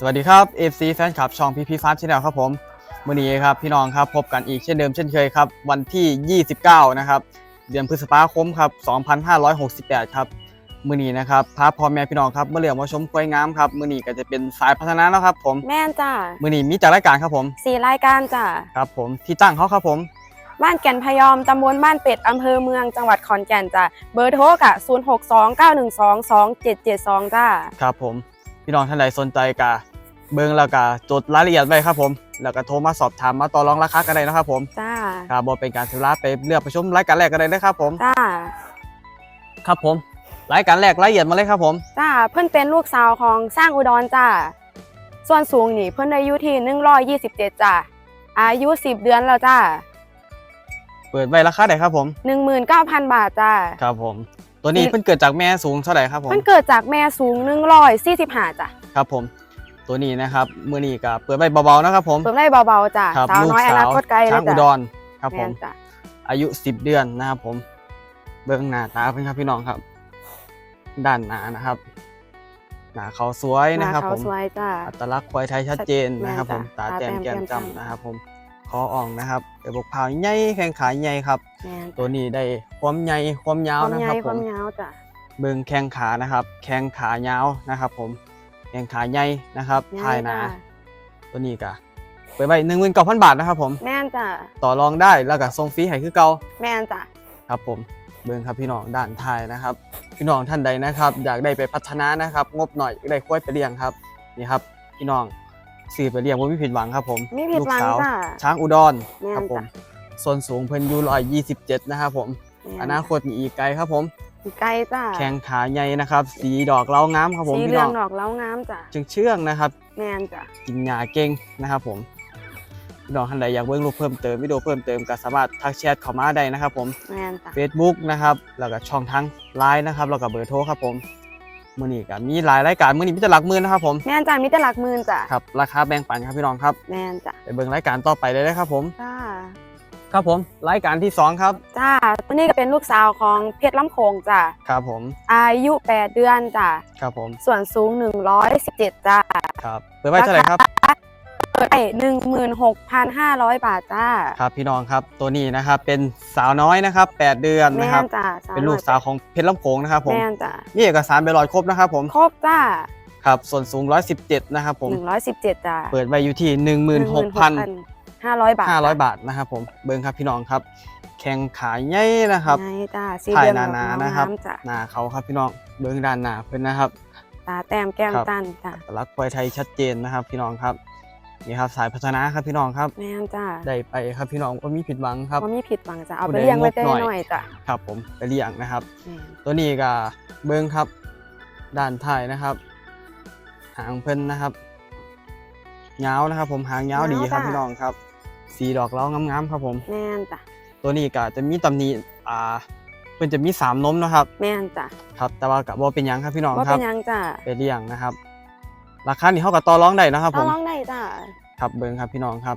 สวัสดีครับ FC แฟนคลับช่องพีพีฟาร์มชแนลครับผมมื่อนี้ครับพี่น้องครับพบกันอีกเช่นเดิมเช่นเคยครับ วันที่ 29 นะครับ เดือนพฤษภาคมครับ 2568 ครับมื่อนี้นะครับพาพ่อแม่พี่น้องครับเมื่อเหลือมาชมกล้วยงามครับมื่อนี้ก็จะเป็นสายพัฒนาแล้วครับ ผมแม่นจ้ามื่อนี้มีจากรายการครับผมสี่รายการจ้าครับผมที่ตั้งเขาครับผม บ้านแก่นพยอมตำบลบ้านเป็ดอำเภอเมืองจังหวัดขอนแก่นจ้าเบอร์โทรกะ0 6 2 9 1 2 2 7 7 2จ้าครับผมพี่น้องท่านใดสนใจกะ เบิ้งแล้วก็จดรายละเอียดไว้ครับผม แล้วก็โทรมาสอบถามมาต่อรองราคากันได้นะครับผมจ้าครับบอเป็นการเสียเวลาไปเลือกไปชมรายการแรกกันเลยนะครับผม จ้าครับผมรายการแรกรายละเอียดมาเลยครับผม จ้าเพื่อนเป็นลูกสาวของสร้างอุดรจ้าส่วนสูงนี่เพื่อนอายุที่ 127จ้าอายุ 10 เดือนแล้วจ้าเปิดไว้ราคาไหนครับผม 19,000 บาทจ้าครับผม ตัวนี้เพิ่นเกิดจากแม่สูงเท่าไหร่ครับผม เพื่อนเกิดจากแม่สูง145จ้าครับผม ตัวนี้นะครับมือนี้ก็เปิดไว้เบาๆนะครับผมเพิ่มได้เบาๆจ้าครับสาวลูกน้อยอสานาควตไกลเลช้างยอุจ้าดรครับผม แม่นจ้าอายุ 10 เดือนนะครับผมเบิ้งหน้าตาเพิ่นครับพี่น้องครับ ด้านหน้านะครับ หน้าเขาสวยนะครับหาผเขามสวยจ้าอัตลักษณ์ควายไทยชัดเจนนะครับ ผมแม่ตานจ้ะแต้มตาแต้มแก้มแก้มจำจำนะครับ ผมคออ่องนะครับเดี๋ยวบกพร้าวใหญ่แข้งขาใหญ่ครับ แม่นจ้ะตัวนี้ได้ความใหญ่ความยาวความนะใหคญ่รับคผวามมยาวจ้ะ เบิ้งแข้งขานะครับ แข้งขายาวนะครับ ผม แข้งขาใหญ่นะครับใหญ่ทายหนาจ้ะตัวนี้ก็เปิดไปหนึ่งหมื่นเก้าพันบาทนะครับผมแม่นจ้ะต่อรองได้แล้วก็ส่งฟรีให้คือเก่าแม่นจ้ะครับผมเบิ้งครับพี่น้องด้านท้ายนะครับ พี่น้องท่านใดนะครับ อยากได้ไปพัฒนานะครับ งบหน่อยอยากได้ควายไปเลี้ยงครับนี่ครับ พี่น้องซื้อไปเลี้ยงว่าไม่ผิดหวังครับผมมีผิดหวังลูกสาวจ้ะช้างอุดรแม่นครับผมจ้ะส่วนสูงเพิ่นอยู่ร้อยยี่สิบเจ็ดนะครับผมแม่อนาคตมีอีกไกลครับผม ไกลจ้ะแข้งขาใหญ่นะครับ สีดอกเล้างามครับผมสีพี่เหลืน้อองงดอกเล้างามจ้ะเชื่องเชื่องๆนะครับ แม่นจ้ะกินหญ้าเก่งนะครับผมพี่น้องท่านใดอยากเบิ่งรูปเพิ่มเติมวิดีโอเพิ่มเติมก็สามารถทักแชทเข้ามาได้นะครับผม แม่นจ้ะ Facebook นะครับแล้วก็ช่องทางไลน์นะครับแล้วก็เบอร์โทรครับผมมื้อนี้ก็มีหลายรายการมื้อนี้มีแต่หลักหมื่นนะครับผมแม่นจ้ะมีแต่หลักหมื่นจ้ะครับราคาแบ่งปันครับพี่น้องครับแม่นจ้ะไปเบิ่งรายการต่อไปเลยนะครับผม จ้า ครับผมรายการที่สองครับ จ้าตัวนี้ก็เป็นลูกสาวของเพชรลำโขงจ้ะครับผม อายุ 8 เดือนจ้ะครับผม ส่วนสูง 117จ้ะครับเปิดไว้เท่าไหร่ครับเปิดได้16,500 บาทจ้าครับพี่น้องครับตัวนี้นะครับเป็นสาวน้อยนะครับ 8 เดือนแม่นะครับนจ้ะเป็นลูกสาวของเพชรลำโขงนะครับผมแม่นจ้ะมีเอกสารใบลอยครบนะครับผมครบจ้าครับส่วนสูง 117 นะครับผม117จ้ะเปิดไว้อยู่ที่ 16,500 16,500 บาทบาทนะครับผมเบิ้งครับพี่น้องครับ แข้งขาใหญ่นะครับไงจ้าสีถ่ายเหลืองหนาดอกๆนะครับำจ้ะหน้าเขาครับพี่น้องเบิ้งด้านหน้าเพิ่นนะครับตาแต้มแก้มครับตันจ้ะอัตลักษณ์ควายไทยชัดเจนนะครับ พี่น้องครับนี่ครับสายพัฒนาครับพี่น้องครับแม่นจ้าได้ไปครับพี่น้องก็มีผิดหวังครับว่ามีผิดหวังจ้ะเอาผู้ไปใดเลี้ยงไว้งบได้หน่อยหน่อยจ้ะครับผมไปเลี้ยงนะครับแม่นตัวนี้ก็เบิ้งครับ ด้านท้ายนะครับ หางเพิ่นนะครับยาวนะครับ ผมหางยาวดีครับพี่น้องครับ สีดอกเล้างามๆครับผม แม่นจ้ะตัวนี้ก็จะมีตำหนิอ่าเพิ่นจะมีสามนมนะครับ แม่นจ้ะครับแต่ว่ากับบ่เป็นหยังครับพี่น้องว่าครัเป็บนหยังจ้ะไปเลี้ยงนะครับ ราคานี่เท่ากับต่อรองได้นะครับต้ผองม ร้องได้จ้ะ ครับเบิ้งครับพี่น้องครับ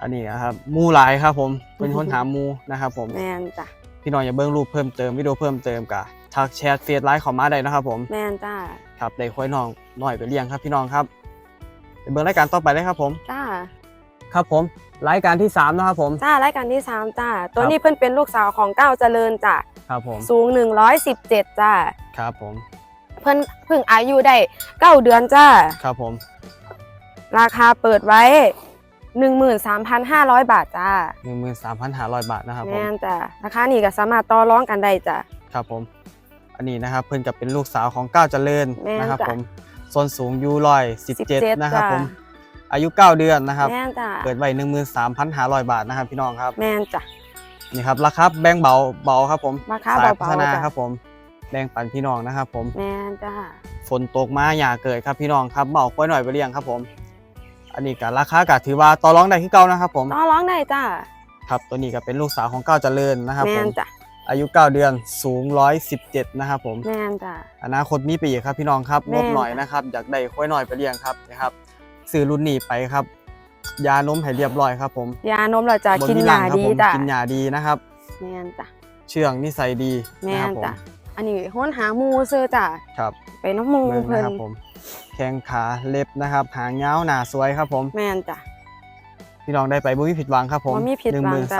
อันนี้นะครับหมูหลายครับผมเป็นคนหาหมูนะครับผมแม่นจ้ะพี่น้องอย่าเบิ้งรูปเพิ่มเติมวิดีโอเพิ่มเติมกะทักแชทเฟซไลน์เข้ามาได้นะครับผมแม่นจ้ะครับได้ค่อยน้องหน่อยไปเลี้ยงครับพี่น้องครับไปเบิ้งรายการต่อไปเลยครับผม จ้า ครับผมรายการที่สามนะครับผม จ้ารายการที่สามจ้าตัวครับนี้เพิ่นเป็นลูกสาวของก้าวเจริญจ้ะครับผม สูง 117จ้าครับผม เพิ่นเพิ่งอายุได้เก้าเดือนจ้าครับผม ราคาเปิดไว้ 13,500 บาทจ้าหนึ่งหมื่นสามพันห้าร้อยบาทนะครับผมแม่นจ้ะราคานี่ก็สามารถต่อรองกันได้จ้ะครับผม อันนี้นะครับเพิ่นกับเป็นลูกสาวของก้าวเจริญแม่นนะครับจ้ะผมส่วนสูงอยูร้อยสิบเจ็ด17นะครับจ้ะผม อายุ 9 เดือนนะครับแม่นจ้ะเปิดไว้หนึ่งหมื่นสามพันห้าร้อยบาทนะครับ พี่น้องครับแม่นจ้ะนี่ครับราคาแบ่งเบาเบาครับผมราคาสายเบาๆพัฒนาจ้ะครับผมแบ่งปันพี่น้องนะครับ ผมแม่นจ้ะฝนตกมาอย่าเกิดครับพี่น้องครับเบาค่อยหน่อยไปเลี้ยงครับผม อันนี้ก็ราคาก็ถือว่าต่อรองได้ที่เก่านะครับผมต่อรองได้จ้ะครับตัวนี้ก็เป็นลูกสาวของก้าวเจริญนะครับผแม่มนจ้ะอายุ 9 เดือนสูง 117 นะครับผม แม่นจ้ะ อนาคตมีไปอีกครับพี่น้องครับแม่งนบหน่อยนะครับอยากได้ค่อยหน่อยไปเลี้ยงครับนะครับ ซื้อรุ่นนี้ไปครับ ยานมให้เรียบร้อยครับ ผมยานมเราจะบกินมียาหลังครับดีผมจ้ะกินยาดีนะครับแม่นจ้ะเชื่องนิสัยดีแม่นะครับนผมจ้ะอันนี้ห้นหาหมูซื้อจ้ะครับไปน้ำหมูเบิ่งเพิ่นะนครับผมแข้งขาเล็บนะครับ หางยาวหนาสวยครับผมแม่นจ้ะพี่น้องได้ไปบุ้ยผิดหวังครับผมบ่มีผิดหวังจ้ะ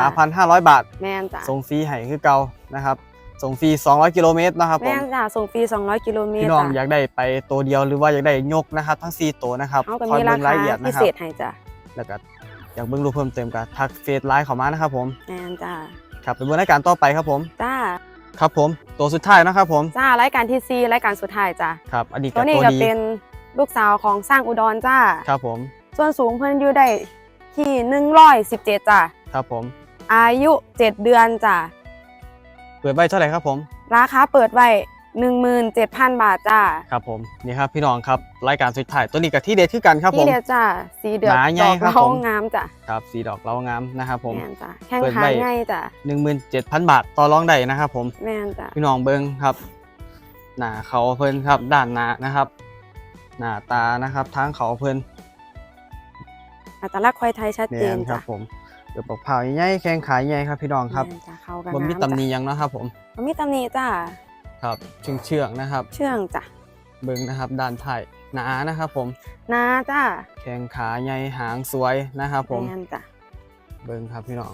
13,500บาท แม่นจ้ะส่งฟรีให้คือเก่านะครับ ส่งฟรี 200 กิโลเมตรนะครับผแม่มนจ้ะส่งฟรี 200 กิโลเมตพี่รน้องจ้ะอยากได้ไปตัวเดียวหรือว่าอยากได้ยกนะครับ ทั้ง 4 ตัวนะครับเขาก็คอยมีราเบิ่งราคายละเอียดพินะครัเศบษให้จ้ะแล้วก็อยากเบิ่งรูปเพิ่มเติมก็ทักเฟซไลน์เข้ามานะครับผมแม่นจ้ะครับไปเบิ่งรายการต่อไปครับผมจ้าครับผมตัวสุดท้ายนะครับผมจ้ารายการที่4รายการสุดท้ายจ้ะครับอันนี้ตัก็วนี้ตัวก็ดีเป็นลูกสาวของสร้างอุดรจ้าครับผมส่วนสูงเพิ่นอยู่ได้ที่ 117จ้ะครับผมอายุ 7 เดือนจ้ะ เปิดไว้เท่าไหร่ครับผม ราคาเปิดไว้17,000 บาทจ้าครับผมนี่ครับพี่น้องครับรายการสุดท้ายตัวนี้กับที่เด็ดคือกันครับผที่มเดียวจ้าสีเดือดหนาใหญ่ดอกครับเล้าผมงามจ้ะครับสีดอกเล้างามนะครับผมแม่นจ้ะแข้งเปิดขาไว้ง่ายจ้ะ17,000บาทต่อรองได้นะครับผมแม่นจ้ะพี่น้องเบิ้งครับหน้าเขาเพิ่นครับด้านหน้านะครับหน้าตานะครับทางเขาเพิ่นอัตลักษณ์ควายไทยชัดเจแม่นนครัจ้ะบผม เดี๋ยวปกเผาใหญ่ๆแข้งขาใหญ่ครับพี่น้องครับแม่นจ้ะเข้ากันบนมีงามตำหนิจ้ะหยังเนาะครับผมบ่มีตำหนิจ้ะครับเชื่องเชื่องๆนะครับ เชื่องจ้ะเบิ้งนะครับด้านท้ายหนานะครับผมนาจ้ะแข้งขาใหญ่หางสวยนะครับผมแม่นจ้ะเบิ้งครับพี่น้อง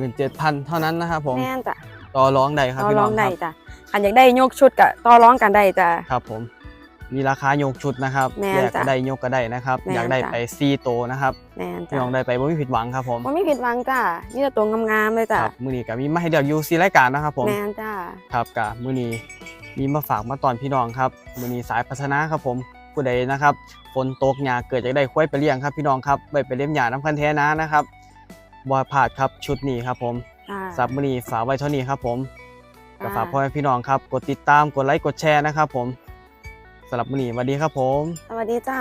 17,000เท่านั้นนะครับผมแม่นจ้ะต่อร้องได้ครับต่อพี่รน้อองงคได้รับจ้ะอันอยากได้ยกชุดกะต่อร้องกันได้จ้ะครับผม มีราคายกชุดนะครับแม่นแยกจ้ะก็ได้ยกก็ได้นะครับ แม่นอยากได้จ้ะ ไปซีโตวนะครับแม่นพี่จ้ะน้องได้ไปบ่มีผิดหวังครับผมบ่มีผิดหวังจ้ะนี่แต่ตัวงามๆเลยจ้ะครับมื้อนี้ก็มีมาให้เลือกอยู่ซีรายการนะครับผม แม่นจ้ะครับกะมื้อนี้มีมาฝากมาตอนพี่น้องครับมื้อนี้สายพัฒนาครับผมผู้ใดนะครับฝนตกหญ้าเกิดจากได้ควายไปเลี้ยงครับ พี่น้องครับไว้ไปเลี้ยงหญ้าน้ำคันแท้นะนะครับบ่พลาดครับชุดนี้ครับผมจ้ะ สับมื้อนี้ฝากไว้เท่านี้ครับผมจ้ะก็ฝากพ่อแม่พี่น้องครับกดติดตามกดไลค์กดแชร์นะครับผม สำหรับมื้อนี้สวัสดีครับผม สวัสดีจ้า